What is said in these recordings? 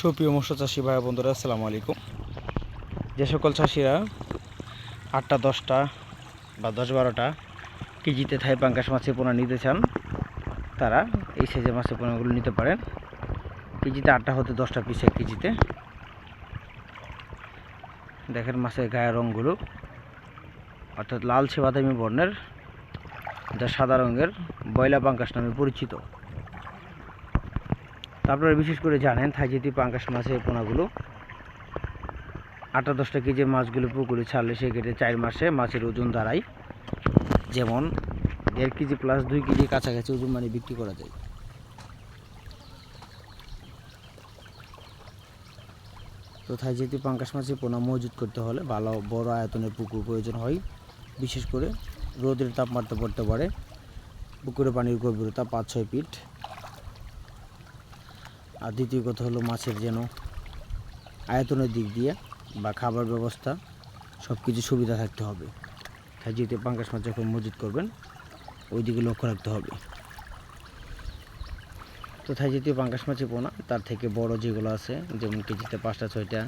সুপ্রিয় মৎস্য চাষি ভাই বন্ধুরা, আসসালামু আলাইকুম। যে সকল চাষিরা আটটা, দশটা বা দশ বারোটা কেজিতে থাই পাঙ্কাশ মাছের পোনা নিতে চান, তারা এই সাইজের মাছের পোনাগুলো নিতে পারেন। কেজিতে আটটা হতে দশটা পিস এক কেজিতে। দেখেন মাছের গায়ের রঙগুলো অর্থাৎ লালচে বাদামি বর্ণের, যা সাদা রঙের, বয়লা পাঙ্কাশ নামে পরিচিত। তারপরে বিশেষ করে জানেন থাইজেতি পাঙ্কাশ মাছের পোনাগুলো। আটটা দশটা কেজি মাছগুলো পুকুরে ছাড়লে সেক্ষেত্রে চার মাসে মাছের ওজন দাঁড়ায়। যেমন দেড় কেজি প্লাস দুই কেজি কাছাকাছি ওজন মানে বিক্রি করা যায়। তো থাইজেতি পাঙ্কাশ মাছের পোনা মজুত করতে হলে ভালো বড় আয়তনের পুকুর প্রয়োজন হয়। বিশেষ করে রোদের তাপমাত্রা পড়তে পারে। পুকুরে পানির গভীরতা পাঁচ ছয় ফিট। আর দ্বিতীয় কথা হলো মাছের যেন আয়তনের দিক দিয়ে বা খাবার ব্যবস্থা সব কিছু সুবিধা থাকতে হবে। তাই যেহেতু পাঙ্কাশ মাছ যখন মজুত করবেন ওই দিকে লক্ষ্য রাখতে হবে। তো থাই জাতীয় পাঙ্কাশ মাছের পোনা, তার থেকে বড় যেগুলো আছে, যেমন কেজিতে পাঁচটা, ছয়টা,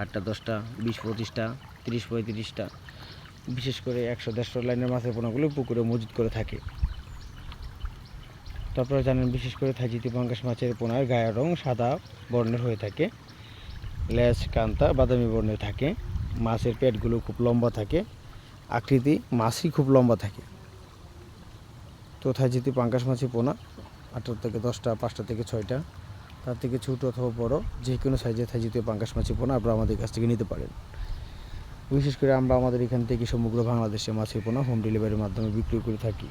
আটটা, দশটা, বিশ, পঁচিশটা, তিরিশ, পঁয়ত্রিশটা, বিশেষ করে একশো, দেড়শো লাইনের মাছের পোনাগুলো পুকুরে মজুত করে থাকে। তারপরে জানেন বিশেষ করে থাইজিতি পাঙ্কাশ মাছের পোনার গায়ের রং সাদা বর্ণের হয়ে থাকে, লেজ, কান্তা, বাদামি বর্ণের থাকে। মাছের পেটগুলো খুব লম্বা থাকে, আকৃতি মাছই খুব লম্বা থাকে। তো থাইজিতি পাঙ্কাশ মাছের পোনা আঠারো থেকে দশটা, পাঁচটা থেকে ছয়টা, তার থেকে ছোটো অথবা বড়, যে কোনো সাইজে থাইজিতি পাঙ্কাশ মাছের পোনা আপনারা আমাদের কাছ থেকে নিতে পারেন। বিশেষ করে আমরা আমাদের এখান থেকে সমগ্র বাংলাদেশে মাছের পোনা হোম ডেলিভারির মাধ্যমে বিক্রি করে থাকি।